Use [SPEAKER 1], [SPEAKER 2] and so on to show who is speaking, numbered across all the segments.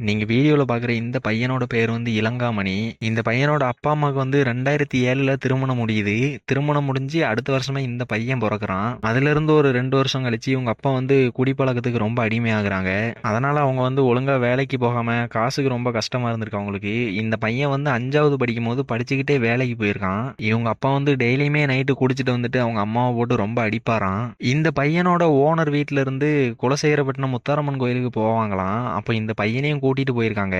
[SPEAKER 1] நீங்க வீடியோல பார்க்குற இந்த பையனோட பேர் வந்து இளங்காமணி. இந்த பையனோட அப்பா, அம்மாவுக்கு வந்து 2007ல திருமணம் முடியுது. திருமணம் முடிஞ்சு அடுத்த வருஷமே இந்த பையன் பிறக்கிறான் அதுல இருந்து ஒரு ரெண்டு வருஷம் கழிச்சு இவங்க அப்பா வந்து குடிப்பழக்கத்துக்கு ரொம்ப அடிமையாகிறாங்க அதனால அவங்க வந்து ஒழுங்கா வேலைக்கு போகாம காசுக்கு ரொம்ப கஷ்டமா இருந்திருக்கு அவங்களுக்கு. இந்த பையன் வந்து 5வது படிக்கும்போது படிச்சுக்கிட்டே வேலைக்கு போயிருக்கான். இவங்க அப்பா வந்து டெய்லியுமே நைட்டு குடிச்சிட்டு வந்துட்டு அவங்க அம்மாவை போட்டு ரொம்ப அடிப்பாரான் இந்த பையனோட ஓனர் வீட்டுல இருந்து குலசேகரப்பட்டினம் முத்தாரம்மன் கோயிலுக்கு போவாங்களாம். அப்ப இந்த பையனையும் கூட்டிட்டு போயிருக்காங்க.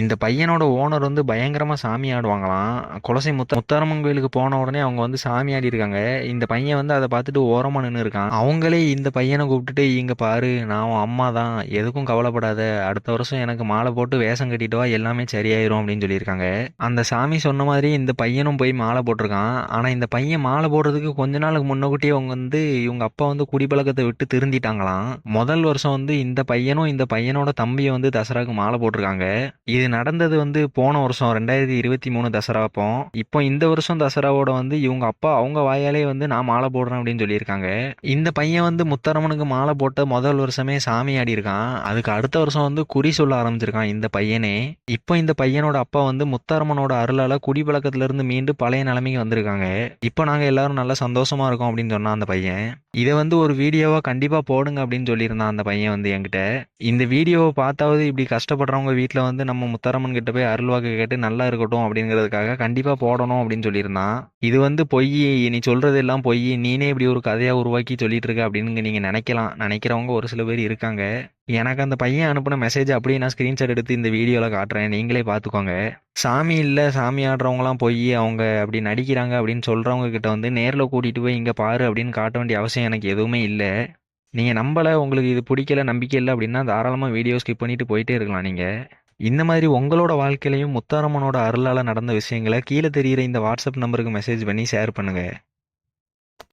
[SPEAKER 1] இந்த பையனோட ஓனர் வந்து பயங்கரமா சாமி ஆடுவாங்களாம். குலசை முத்த முத்தாரம்மன் கோயிலுக்கு போன உடனே அவங்க வந்து சாமி ஆடி இருக்காங்க. இந்த பையன் வந்து அதை பார்த்துட்டு ஓரமா நின்று இருக்கான். அவங்களே இந்த பையனை கூப்பிட்டுட்டு இங்க பாரு நான் உன் அம்மா தான் எதுக்கும் கவலைப்படாத அடுத்த வருஷம் எனக்கு மாலை போட்டு வேஷம் கட்டிட்டு வா எல்லாமே சரியாயிரும் அப்படின்னு சொல்லியிருக்காங்க. அந்த சாமி சொன்ன மாதிரி இந்த பையனும் போய் மாலை போட்டிருக்கான். ஆனா இந்த பையன் மாலை போடுறதுக்கு கொஞ்ச நாளுக்கு முன்னக்கூட்டியே அவங்க வந்து இவங்க அப்பா வந்து குடிப்பழக்கத்தை விட்டு திருந்திட்டாங்களாம். முதல் வருஷம் வந்து இந்த பையனும் இந்த பையனோட தம்பியை வந்து தசராக்கு மாலை போட்டிருக்காங்க. இது நடந்தது வந்து போன வருஷம் 2023 தசரா அப்போ. இப்போ இந்த வருஷம் தசராவோட வந்து இவங்க அப்பா அவங்க வாயாலே வந்து நான் மாலை போடுறேன் அப்படின்னு சொல்லியிருக்காங்க. இந்த பையன் வந்து முத்தரம்மனுக்கு மாலை போட்ட முதல் வருஷமே சாமி ஆடி இருக்கான். அதுக்கு அடுத்த வருஷம் வந்து குறி சொல்ல ஆரம்பிச்சிருக்கான் இந்த பையனே. இப்போ இந்த பையனோட அப்பா வந்து முத்தரமனோட அருளால குடிப்பழக்கத்துல இருந்து மீண்டு பழைய நிலைமைக்கு வந்திருக்காங்க. இப்போ நாங்க எல்லாரும் நல்லா சந்தோஷமா இருக்கோம் அப்படின்னு சொன்னான் அந்த பையன். இதை வந்து ஒரு வீடியோவா கண்டிப்பா போடுங்க அப்படின்னு சொல்லியிருந்தான் அந்த பையன் வந்து என்கிட்ட. இந்த வீடியோவை பார்த்தாவது இப்படி கஷ்டம் கஷ்டப்படுறவங்க வீட்டில் வந்து நம்ம முத்தாரம்மன் கிட்ட போய் அருள்வாக்கு கேட்டு நல்லா இருக்கட்டும் அப்படிங்கிறதுக்காக கண்டிப்பாக போடணும் அப்படின்னு சொல்லியிருந்தான். இது வந்து பொய் நீ சொல்கிறது எல்லாம் பொய் நீனே இப்படி ஒரு கதையாக உருவாக்கி சொல்லிட்டு இருக்க அப்படின்னு நீங்கள் நினைக்கலாம். நினைக்கிறவங்க ஒரு சில பேர் இருக்காங்க. எனக்கு அந்த பையன் அனுப்பின மெசேஜ் அப்படியே நான் ஸ்க்ரீன்ஷாட் எடுத்து இந்த வீடியோவில் காட்டுறேன். நீங்களே பார்த்துக்கோங்க. சாமி இல்லை சாமி ஆடுறவங்களாம் பொய் அவங்க அப்படி நடிக்கிறாங்க அப்படின்னு சொல்கிறவங்க கிட்ட வந்து நேரில் கூட்டிகிட்டு போய் இங்கே பாரு அப்படின்னு காட்ட வேண்டிய அவசியம் எனக்கு எதுவுமே இல்லை நீங்கள் நம்பலை உங்களுக்கு இது பிடிக்கல நம்பிக்கை இல்லை அப்படின்னா தாராளமாக வீடியோ ஸ்கிப் பண்ணிட்டு போயிட்டே இருக்கலாம் நீங்கள் இந்த மாதிரி உங்களோட வாழ்க்கையிலையும் முத்தாரம்மனோட அருளால் நடந்த விஷயங்களை கீழே தெரிகிற இந்த வாட்ஸ்அப் நம்பருக்கு மெசேஜ் பண்ணி ஷேர் பண்ணுங்கள்